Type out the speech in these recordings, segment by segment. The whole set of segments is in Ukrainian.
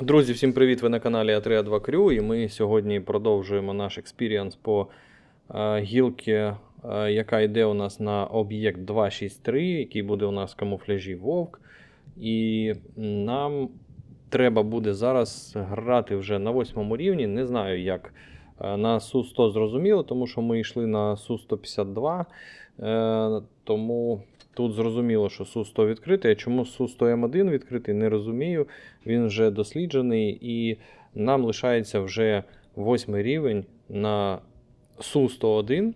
Друзі, всім привіт! Ви на каналі А3А2 Crew і ми сьогодні продовжуємо наш експіріанс по е, гілки, е, яка йде у нас на об'єкт 263, який буде у нас в камуфляжі Вовк. І нам треба буде зараз грати вже на восьмому рівні. Не знаю, як е, на Су-100 зрозуміло, тому що ми йшли на Су-152. Е, тому тут зрозуміло, що Су-100 відкритий. А чому Су-100М1 відкритий, не розумію. Він вже досліджений, і нам лишається вже восьмий рівень на Су-101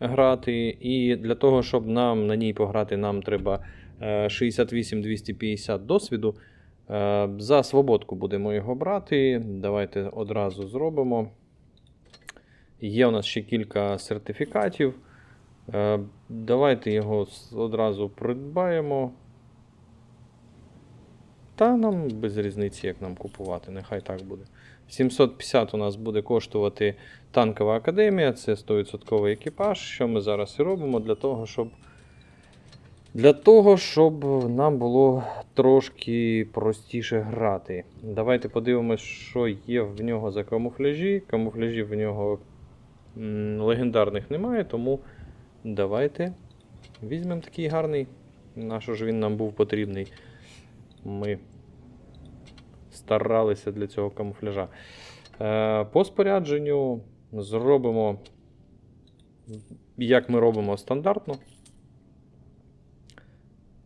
грати. І для того, щоб нам на ній пограти, нам треба е, 68-250 досвіду. Е, За свободку будемо його брати. Давайте одразу зробимо. Є у нас ще кілька сертифікатів. Е, Давайте його одразу придбаємо. Та нам без різниці, як нам купувати, нехай так буде. 750 у нас буде коштувати танкова академія, це 100% екіпаж. Що ми зараз і робимо для того, щоб для того, щоб нам було трошки простіше грати. Давайте подивимось, що є в нього за камуфляжі. Камуфляжів в нього м, легендарних немає, тому давайте візьмемо такий гарний. На що ж він нам був потрібний? Ми старалися для цього камуфляжа. Е, по спорядженню зробимо, як ми робимо стандартно.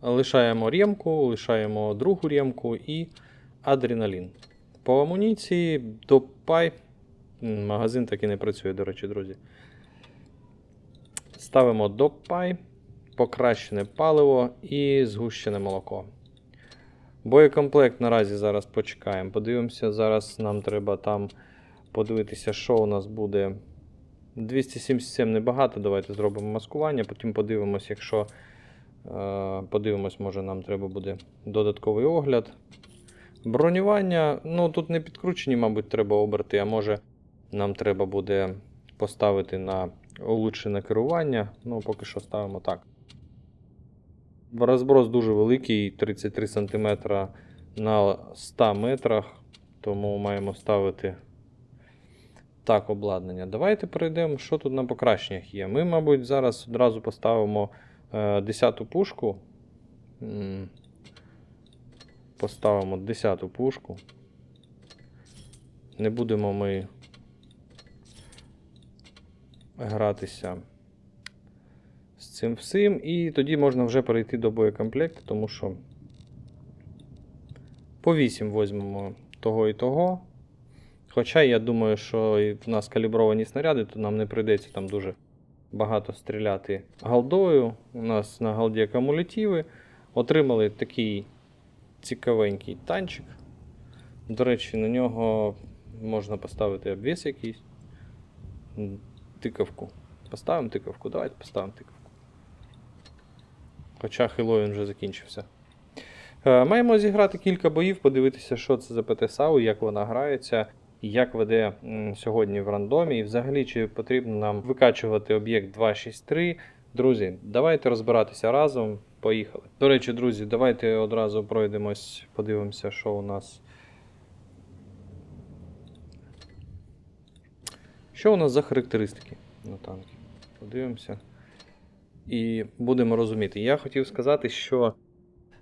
Лишаємо ремку, лишаємо другу ремку і адреналін. По амуніції до пай. Магазин так і не працює, до речі, друзі. Ставимо до пай, покращене паливо і згущене молоко. Боєкомплект наразі зараз почекаємо. Подивимося, зараз нам треба там подивитися, що у нас буде. 277 небагато. Давайте зробимо маскування, потім подивимось, якщо е, подивимось, може нам треба буде додатковий огляд. Бронювання, ну тут не підкручені, мабуть, треба оберти, а може нам треба буде поставити на улучшене керування. Ну, поки що ставимо так. Розброс дуже великий, 33 см на 100 метрах, тому маємо ставити так обладнання. Давайте перейдемо, що тут на покращеннях є. Ми, мабуть, зараз одразу поставимо е, 10-ту пушку. Поставимо 10-ту пушку. Не будемо ми гратися з цим всім. І тоді можна вже перейти до боєкомплекту, тому що по 8 візьмемо того і того. Хоча я думаю, що в нас калібровані снаряди, то нам не прийдеться там дуже багато стріляти галдою. У нас на галді акумулятиви. Отримали такий цікавенький танчик. До речі, на нього можна поставити обвіс якийсь. Тикавку. Поставимо тикавку, давайте поставимо тикавку. Хоча Хеллоуін вже закінчився. Е, Маємо зіграти кілька боїв, подивитися, що це за ПТСАУ, як вона грається, як веде сьогодні в рандомі, і взагалі чи потрібно нам викачувати об'єкт 263. Друзі, давайте розбиратися разом. Поїхали. До речі, друзі, давайте одразу пройдемось, подивимося, що у нас. Що у нас за характеристики на танки? Подивимося. І будемо розуміти. Я хотів сказати, що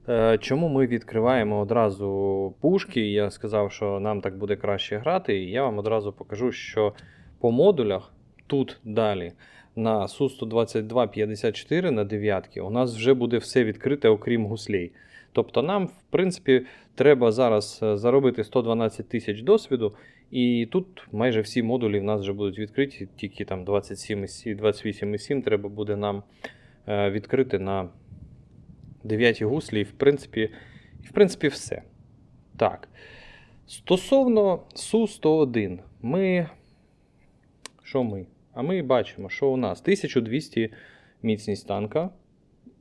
е, чому ми відкриваємо одразу пушки. Я сказав, що нам так буде краще грати. І я вам одразу покажу, що по модулях тут далі на Су-122-54 на дев'ятки у нас вже буде все відкрите, окрім гуслей. Тобто нам, в принципі, треба зараз е, заробити 112 тисяч досвіду, і тут майже всі модулі в нас вже будуть відкриті, тільки там 27,7, 28,7 треба буде нам е, відкрити на 9 гуслі, і в принципі, в принципі все. Так. Стосовно Су-101, ми. Що ми? А ми бачимо, що у нас 1200 міцність танка,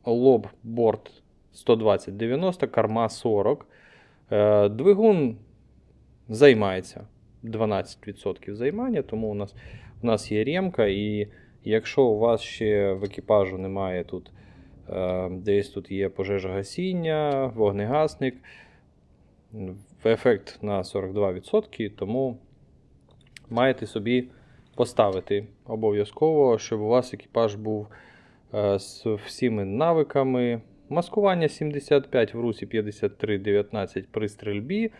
лоб борт 120-90, карма 40. Е, Двигун займається 12% займання, тому у нас, у нас є ремка, і якщо у вас ще в екіпажу немає тут, е, десь тут є пожежогасіння, вогнегасник, ефект на 42%, тому маєте собі поставити обов'язково, щоб у вас екіпаж був е, з всіми навиками. Маскування 75 в русі 53, 19 при стрільбі.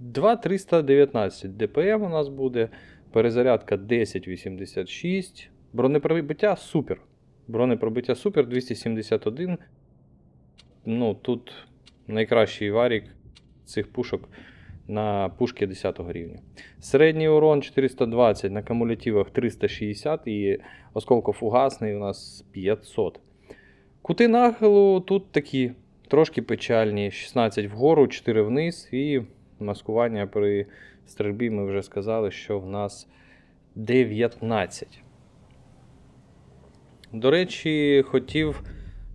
Е, 2319 ДПМ у нас буде. Перезарядка 1086. Бронепробиття супер. Бронепробиття супер 271. Ну, тут найкращий варік цих пушок на пушки 10 рівня. Середній урон 420, на кумулятивах 360 і осколкофугасний у нас 500. Кути нахилу тут такі трошки печальні: 16 вгору, 4 вниз, і маскування при стрільбі ми вже сказали, що в нас 19. До речі, хотів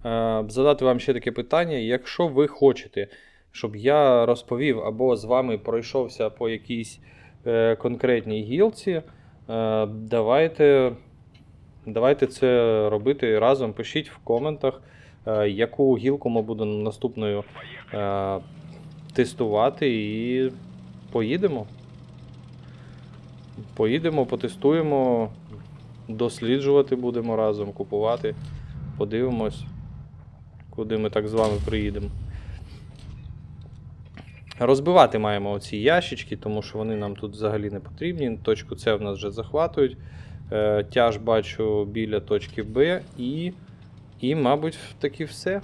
е, задати вам ще таке питання. Якщо ви хочете, щоб я розповів або з вами пройшовся по якійсь е, конкретній гілці, е, давайте, давайте це робити разом. Пишіть в коментах, яку гілку ми будемо наступною тестувати, і поїдемо. Поїдемо, потестуємо, досліджувати будемо разом, купувати, подивимось, куди ми так з вами приїдемо. Розбивати маємо оці ящички, тому що вони нам тут взагалі не потрібні. Точку С в нас вже захватують. Е, Тяж бачу біля точки Б і, і мабуть, таки все.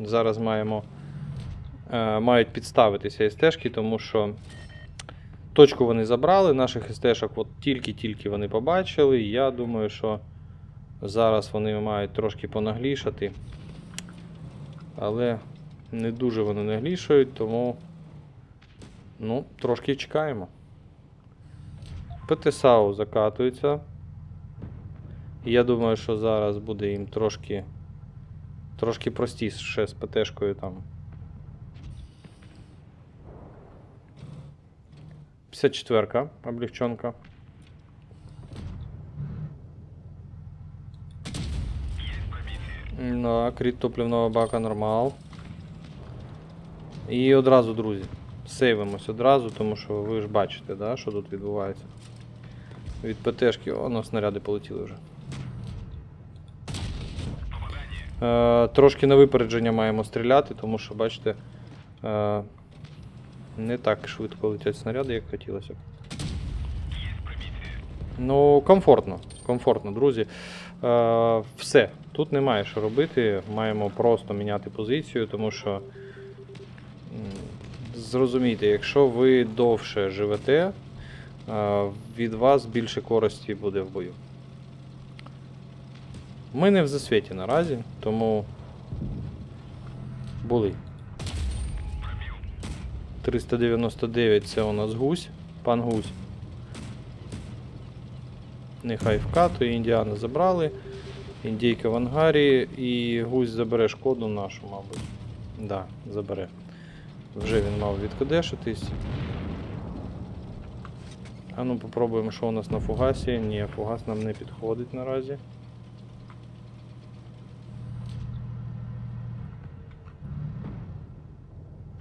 Зараз маємо, мають підставитися СТшки, тому що точку вони забрали, наших СТшок от тільки-тільки вони побачили. Я думаю, що зараз вони мають трошки понаглішати. Але не дуже вони наглішають, тому ну, трошки чекаємо. ПТСАУ закатується. Я думаю, що зараз буде їм трошки, трошки простіше з ПТшкою там. 54-ка, облегченка. Да, кріт топливного бака нормал. І одразу, друзі, сейвимось одразу, тому що ви ж бачите, да, що тут відбувається. Від ПТшки, о, на снаряди полетіли вже. Е, трошки на випередження маємо стріляти, тому що, бачите, е, не так швидко летять снаряди, як хотілося б. Ну, комфортно. Комфортно, друзі. Е, все. Тут немає що робити. Маємо просто міняти позицію, тому що. Зрозумійте, якщо ви довше живете, е, від вас більше користі буде в бою. Ми не в засвіті наразі, тому були. 399 це у нас гусь, пан гусь. Нехай вкатує, індіана забрали. Індійка в ангарі і гусь забере шкоду нашу, мабуть. Да, забере. Вже він мав відкодешитись. А ну попробуємо, що у нас на фугасі. Ні, фугас нам не підходить наразі.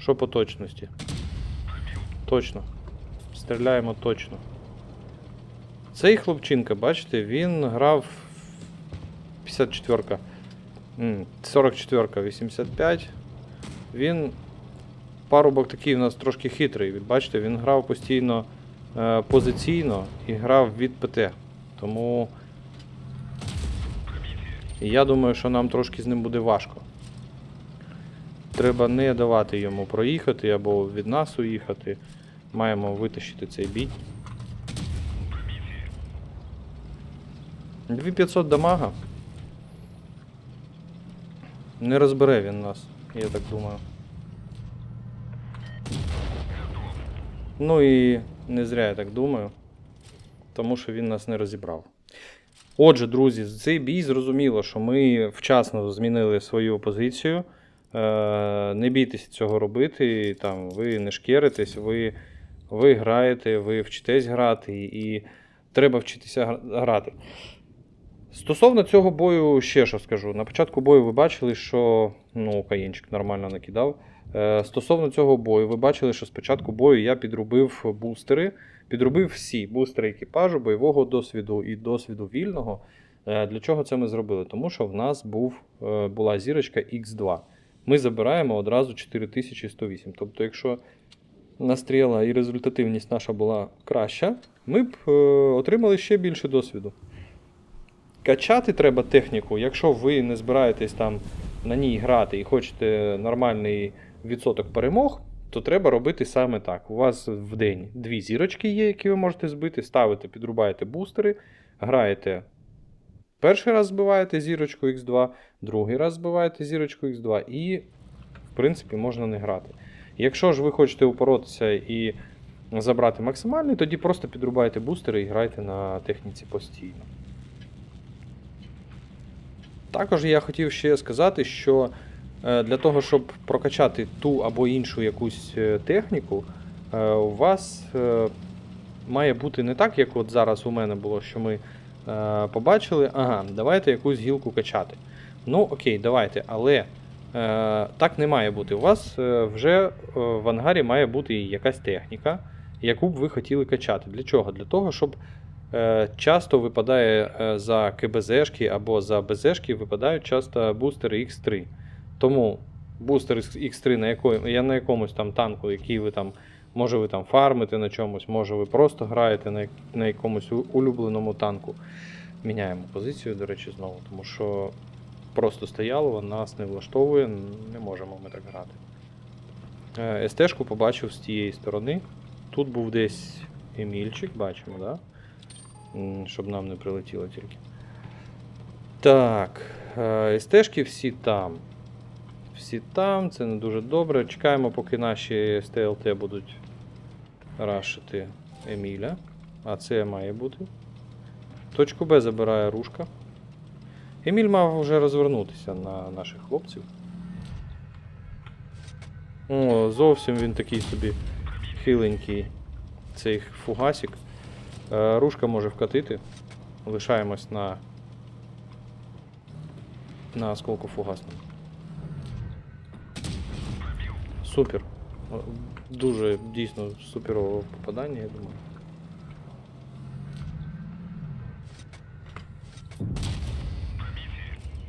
Що по точності? Точно. Стріляємо точно. Цей хлопчинка, бачите, він грав 54-ка. 44-ка 85. Він парубок такий у нас трошки хитрий. Бачите, він грав постійно е, позиційно і грав від ПТ. Тому я думаю, що нам трошки з ним буде важко. Треба не давати йому проїхати або від нас уїхати. Маємо витащити цей бій. 2500 дамага. Не розбере він нас, я так думаю. Ну і не зря я так думаю. Тому що він нас не розібрав. Отже, друзі, цей бій зрозуміло, що ми вчасно змінили свою позицію. Е, не бійтеся цього робити. Там, ви не шкеритесь, ви, ви граєте, ви вчитесь грати, і треба вчитися грати. Стосовно цього бою, ще що скажу. На початку бою ви бачили, що ну, Каєнчик нормально накидав. Е, стосовно цього бою, ви бачили, що спочатку бою я підробив бустери, підробив всі бустери екіпажу, бойового досвіду і досвіду вільного. Е, Для чого це ми зробили? Тому що в нас був, була зірочка X2. Ми забираємо одразу 4108. Тобто, якщо настріла і результативність наша була краща, ми б е, отримали ще більше досвіду. Качати треба техніку, якщо ви не збираєтесь там на ній грати і хочете нормальний відсоток перемог, то треба робити саме так. У вас в день дві зірочки є, які ви можете збити, ставите, підрубаєте бустери, граєте. Перший раз збиваєте зірочку X2, другий раз збиваєте зірочку X2 і, в принципі, можна не грати. Якщо ж ви хочете упоротися і забрати максимальний, тоді просто підрубайте бустери і грайте на техніці постійно. Також я хотів ще сказати, що е, для того, щоб прокачати ту або іншу якусь е, техніку, е, у вас має бути не так, як от зараз у мене було, що ми побачили, ага, давайте якусь гілку качати. Ну, окей, давайте, але е, так не має бути. У вас е, вже е, в ангарі має бути якась техніка, яку б ви хотіли качати. Для чого? Для того, щоб Е, Часто випадає е, за КБЗшки або за БЗшки випадають часто бустери X3. Тому бустер X3 на яко- я на якомусь там танку, який ви там, може ви там фармите на чомусь, може ви просто граєте на, на якомусь улюбленому танку. Міняємо позицію, до речі, знову, тому що просто стояло, нас не влаштовує, не можемо ми так грати. Е, СТ-шку побачив з тієї сторони. Тут був десь Емільчик, бачимо? Да? Щоб нам не прилетіло тільки. Так. е, СТшки всі там. Всі там, це не дуже добре. Чекаємо, поки наші СТЛТ будуть рашити Еміля. А це має бути. Точку Б забирає рушка. Еміль мав вже розвернутися на наших хлопців. О, зовсім він такий собі хиленький. Цей фугасик. Е, Рушка може вкатити. Лишаємось на. На осколку фугасному. Супер. Дуже дійсно суперове попадання, я думаю.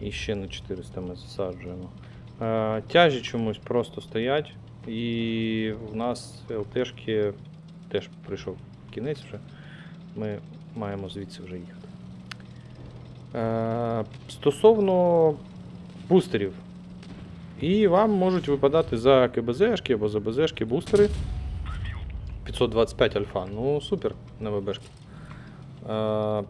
І ще на 400 ми засаджуємо. Е, Тяжі чомусь просто стоять. І в нас ЛТшки теж прийшов кінець вже. Ми маємо звідси вже їхати. Е, стосовно бустерів. І вам можуть випадати за КБЗшки або за БЗшки бустери. 525 альфа. Ну, супер на ВБшки. Е,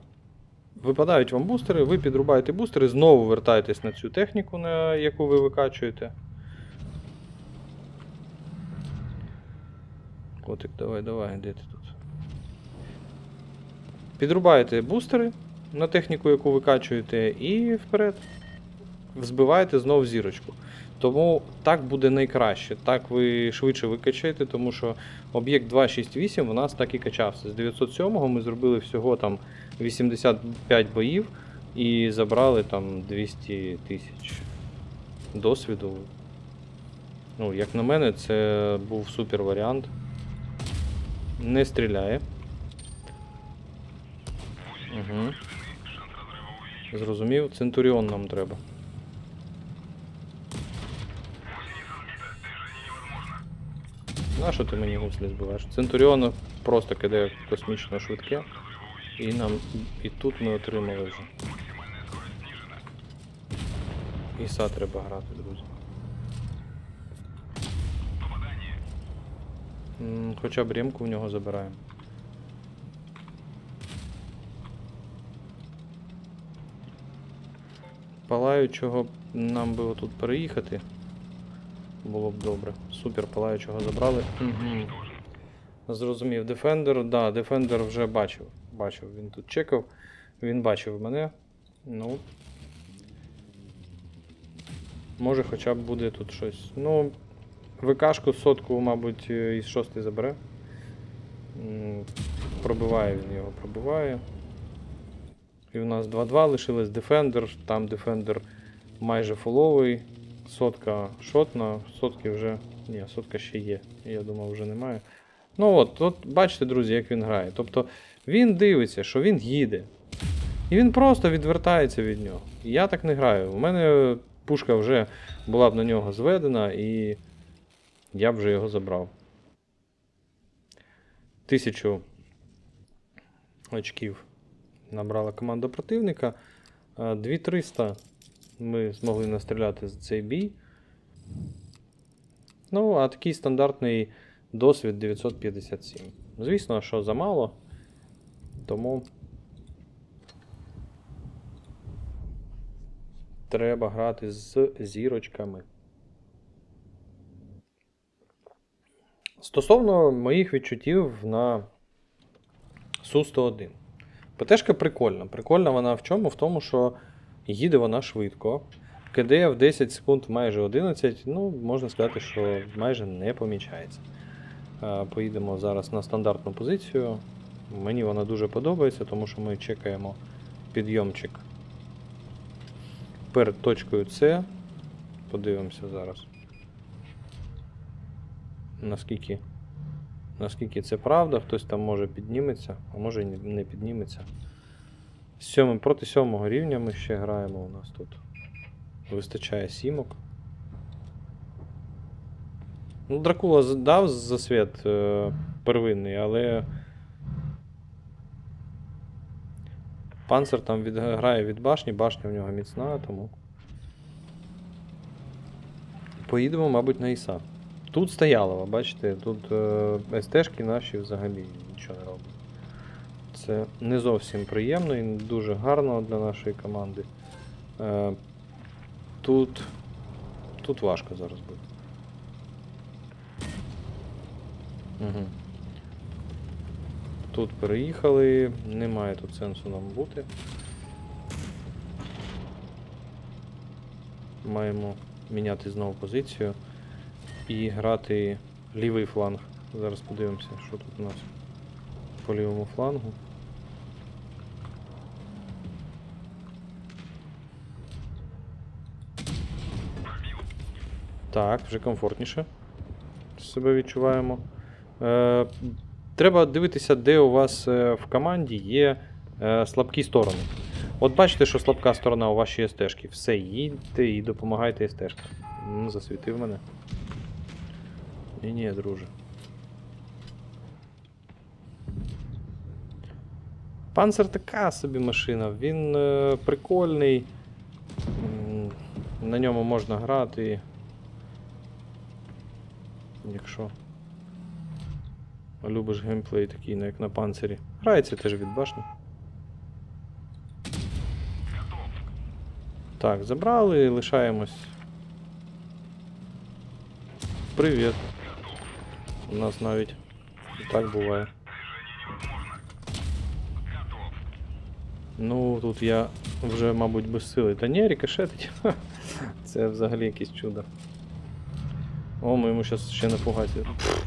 випадають вам бустери, ви підрубаєте бустери, знову вертаєтесь на цю техніку, на яку ви викачуєте. Котик, давай, давай, де ти тут? Підрубаєте бустери на техніку, яку ви качуєте, і вперед. Взбиваєте знов зірочку. Тому так буде найкраще. Так ви швидше викачаєте, тому що об'єкт 268 у нас так і качався. З 907-го ми зробили всього там 85 боїв і забрали там 200 тисяч досвіду. Ну, як на мене, це був супер варіант. Не стріляє. Угу. Зрозумів, Центуріон нам треба. Нащо ти мені гуслі збиваєш? Центуріон просто кидає космічно швидке. І нам. І тут ми отримали вже. Іса треба грати, друзі. М, Хоча б ремку в нього забираємо. Палаючого нам би отут переїхати. Було б добре. Супер, палаючого забрали. Угу. Зрозумів. Дефендер, да, Дефендер вже бачив. Бачив, він тут чекав. Він бачив мене. Ну. Може хоча б буде тут щось. Ну, ВКшку сотку, мабуть, із шостий забере. Пробиває він його, пробиває. І в нас 2-2 лишилось Defender, там Defender майже фуловий. Сотка шотна, сотки вже. Ні, сотка ще є. Я думав, вже немає. Ну от, от бачите, друзі, як він грає. Тобто він дивиться, що він їде. І він просто відвертається від нього. Я так не граю. У мене пушка вже була б на нього зведена, і я б вже його забрав. Тисячу очків набрала команда противника. 2300 ми змогли настріляти за цей бій. Ну, а такий стандартний досвід 957. Звісно, що замало. Тому треба грати з зірочками. Стосовно моїх відчуттів на Су-101. ПТшка прикольна. Прикольна вона в чому? В тому, що їде вона швидко. КД в 10 секунд майже 11, ну, можна сказати, що майже не помічається. Е, Поїдемо зараз на стандартну позицію. Мені вона дуже подобається, тому що ми чекаємо підйомчик перед точкою С. Подивимося зараз. Наскільки, наскільки це правда, хтось там може підніметься, а може і не- не підніметься. Сьомим, проти сьомого рівня ми ще граємо у нас тут. Вистачає сімок. Ну, Дракула дав засвіт е, первинний, але. Панцер там від, грає від башні, башня в нього міцна, тому. Поїдемо, мабуть, на Іса. Тут стоялова, бачите, тут е, СТшки наші взагалі нічого не роблять. Це не зовсім приємно і не дуже гарно для нашої команди. Е, тут. Тут важко зараз буде. Угу. Тут переїхали, немає тут сенсу нам бути. Маємо міняти знову позицію і грати лівий фланг. Зараз подивимося, що тут у нас по лівому флангу. Так, вже комфортніше себе відчуваємо. Е, треба дивитися, де у вас е, в команді є е, слабкі сторони. От бачите, що слабка сторона у вашій СТшки. Все, їдьте і допомагайте. Ну, засвітив мене. Ні, ні, друже. Панцер така собі машина, він е, прикольний. На ньому можна грати. Якщо любиш геймплей такий, ну, як на панцирі. Грається теж від башні. Так, забрали, лишаємось. Привіт. У нас навіть і так буває. Ну, тут я вже, мабуть, без сили. Та ні, рикошетить. Ха, Це взагалі якесь чудо. О, ми йому зараз ще напугаті. Пф.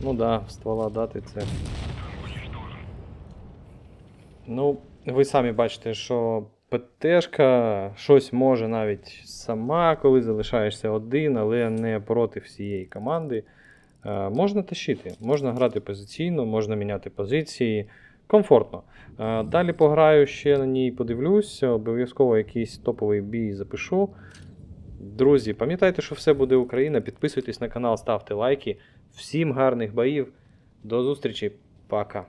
Ну да, ствола дати це. Ну, ви самі бачите, що ПТшка щось може навіть сама, коли залишаєшся один, але не проти всієї команди. Е, можна тащити, можна грати позиційно, можна міняти позиції. Комфортно. Е, далі пограю ще на ній, подивлюсь, обов'язково якийсь топовий бій запишу. Друзі, пам'ятайте, що все буде Україна. Підписуйтесь на канал, ставте лайки. Всім гарних боїв. До зустрічі. Пока.